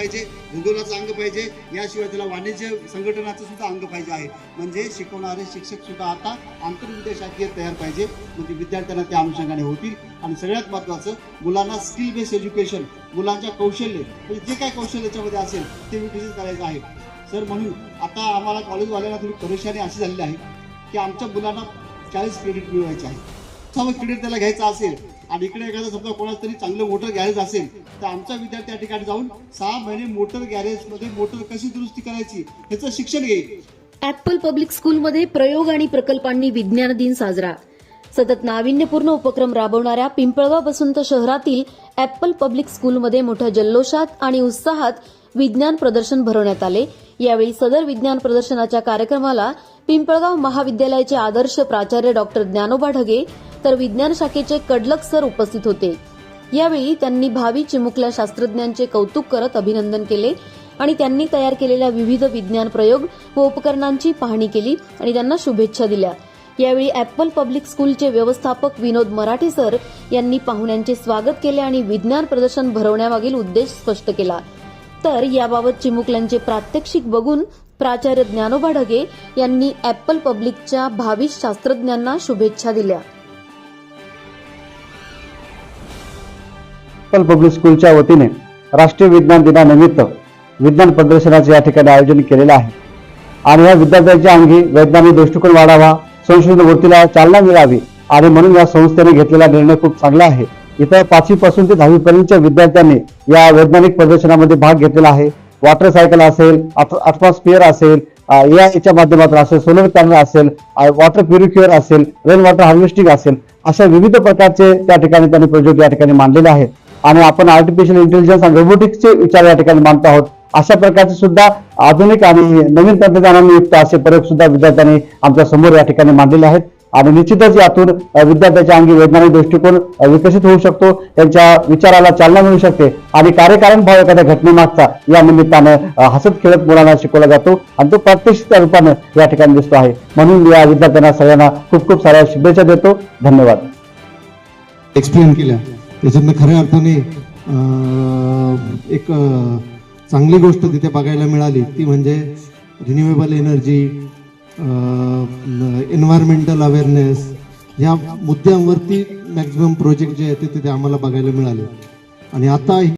पाहिजे भूगोलाचं अंग पाहिजे याशिवाय त्याला वाणिज्य संघटनाचं सुद्धा अंग पाहिजे आहे. म्हणजे शिकवणारे शिक्षक सुद्धा आता आंतरविद्याशाखीय तयार पाहिजे. म्हणजे विद्यार्थ्यांना त्या अनुषंगाने होतील. आणि सगळ्यात महत्त्वाचं मुलांना स्किल बेस्ड एज्युकेशन मुलांच्या कौशल्य म्हणजे जे काय कौशल्य याच्यामध्ये असेल ते विकसित करायचं आहे. सर म्हणून आता आम्हाला कॉलेजवाल्यांना थोडी परेशानी अशी झालेली आहे की आमच्या मुलांना चाळीस क्रेडिट मिळवायचे आहे सव्वा क्रेडिट त्याला घ्यायचा असेल आणि इकडे एखादा समजा कोणाला तरी चांगलं मोटर गॅरेज असेल तर आमचा विद्यार्थी त्या ठिकाणी जाऊन सहा महिने मोटर गॅरेजमध्ये मोटर कशी दुरुस्ती करायची ह्याचं शिक्षण घेईल. ऍपल पब्लिक स्कूलमध्ये प्रयोग आणि प्रकल्पांनी विज्ञान दिन साजरा. सतत नाविन्यपूर्ण उपक्रम राबवणाऱ्या पिंपळगाव बसंत शहरातील ऍपल पब्लिक स्कूलमध्ये मोठ्या जल्लोषात आणि उत्साहात विज्ञान प्रदर्शन भरवण्यात आले. यावेळी सदर विज्ञान प्रदर्शनाच्या कार्यक्रमाला पिंपळगाव महाविद्यालयाचे आदर्श प्राचार्य डॉक्टर ज्ञानोबा ढगे तर विज्ञान शाखेचे कडलक सर उपस्थित होते. यावेळी त्यांनी भावी चिमुकल्या शास्त्रज्ञांचे कौतुक करत अभिनंदन केले आणि त्यांनी तयार केलेल्या विविध विज्ञान प्रयोग व उपकरणांची पाहणी केली आणि त्यांना शुभेच्छा दिल्या. यावेळी ॲपल पब्लिक स्कूलचे व्यवस्थापक विनोद मराठे सर यांनी पाहुण्यांचे स्वागत केले आणि विज्ञान प्रदर्शन भरवण्यामागील उद्देश स्पष्ट केला. तर याबाबत चिमुकल्यांचे प्रात्यक्षिक बघून प्राचार्य ज्ञानोबा ढगे यांनी ॲपल पब्लिकच्या भावी शास्त्रज्ञांना शुभेच्छा दिल्या. पल पब्लिक स्कूलच्या वतीने राष्ट्रीय विज्ञान दिनानिमित्त विज्ञान प्रदर्शनाचे या ठिकाणी आयोजन केलेलं आहे. आणि या विद्यार्थ्यांच्या अंगी वैज्ञानिक दृष्टिकोन वाढावा संशोधन वृत्तीला चालना मिळावी आणि म्हणून या संस्थेने घेतलेला निर्णय खूप चांगला आहे. इथं पाचवी पासून ते दहावी पर्यंतच्या विद्यार्थ्यांनी या वैज्ञानिक प्रदर्शनामध्ये भाग घेतलेला आहे. वॉटर सायकल असेल अटमॉस्फिअर असेल एआयच्या माध्यमातून असेल सोलर पॅनल असेल वॉटर प्युरिफिअर असेल रेन वॉटर हार्वेस्टिंग असेल अशा विविध प्रकारचे त्या ठिकाणी त्यांनी प्रोजेक्ट या ठिकाणी मांडलेले आहेत. आणि आपण आर्टिफिशियल इंटेलिजन्स आणि रोबोटिक्सचे विचार या ठिकाणी मानत आहोत. अशा प्रकारचे सुद्धा आधुनिक आणि नवीन तंत्रज्ञानाने युक्त असे प्रयोग सुद्धा विद्यार्थ्यांनी आमच्यासमोर या ठिकाणी मांडलेले आहेत. आणि निश्चितच यातून विद्यार्थ्यांच्या विद्यार्थ्याच्या अंगी वैज्ञानिक दृष्टिकोन विकसित होऊ शकतो. त्यांच्या विचाराला चालना मिळू शकते. आणि कार्यकारण भाव एखाद्या घटनेमागचा या निमित्तानं हसत खेळत मुलांना शिकवला जातो. आणि तो प्रात्यक्षिक रूपानं या ठिकाणी दिसतो आहे. म्हणून या विद्यार्थ्यांना सगळ्यांना खूप खूप साऱ्या शुभेच्छा देतो. धन्यवाद. एक्सप्लेन केलं. त्याच्यातनं खऱ्या अर्थाने एक चांगली गोष्ट तिथे बघायला मिळाली. ती म्हणजे रिन्युएबल एनर्जी एन्व्हायरमेंटल अवेअरनेस या मुद्द्यांवरती मॅक्झिमम प्रोजेक्ट जे आहेत ते तिथे आम्हाला बघायला मिळाले. आणि आता